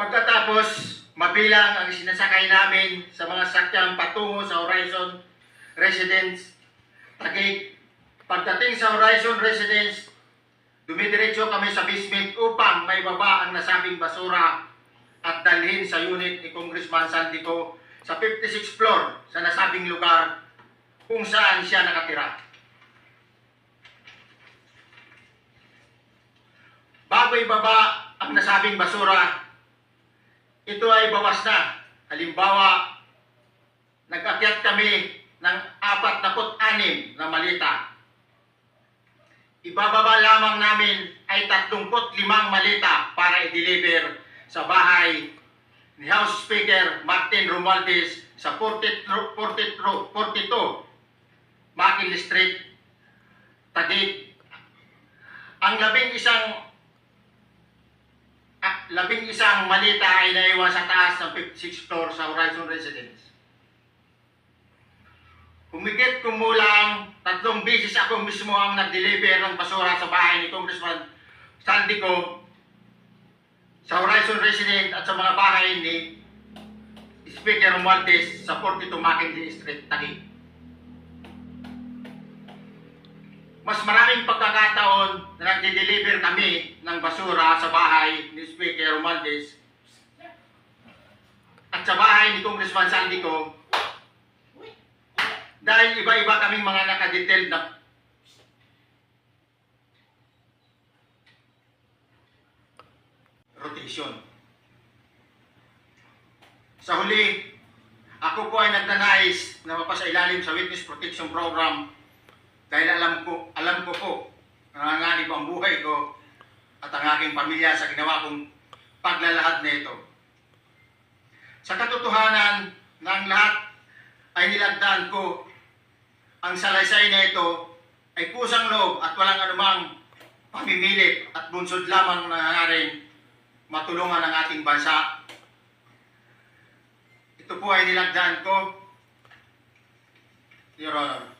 Pagkatapos, mabilang ang sinasakay namin sa mga sakyang patungo sa Horizon Residence, Taguig. Pagdating sa Horizon Residence, dumidiretso kami sa basement upang may baba ang nasabing basura at dalhin sa unit ni Congressman Santico sa 56th floor sa nasabing lugar kung saan siya nakatira. Bago ibaba ang nasabing basura, ito ay bawas na. Halimbawa, nag-akyat kami ng 46 na malita. Ibababa lamang namin ay 35 malita para i-deliver sa bahay ni House Speaker Martin Romualdez sa 42, 42, 42 Makil Street, Taguig. Ang labing isang labing isang malita ay naiwan sa taas ng 56th floor sa Horizon Residence. Humigit kumulang tatlong bisis ako mismo ang nag-deliver ng basura sa bahay ni Congressman Sandico sa Horizon Residence at sa mga bahay ni Speaker Romualdez sa 42 Mackenzie Street, Taguig. Mas maraming pagkakataon na nagde-deliver kami ng basura sa bahay ni Speaker Romualdez at sa bahay ni Congressman Sandico dahil iba-iba kaming mga nakadetailed na rotation. Sa huli, ako po ay nagnanais na mapasailalim sa Witness Protection Program dahil alam ko, alam ko po nanganganib ang buhay ko at ang aking pamilya sa ginawa kong paglalahad na ito. Sa katotohanan ng lahat ay nilagdaan ko ang salaysay na ito ay pusang loob at walang anumang pamimilit at bunsod lamang nangangaring matulungan ang ating bansa. Ito po ay nilagdaan ko, Your Honor.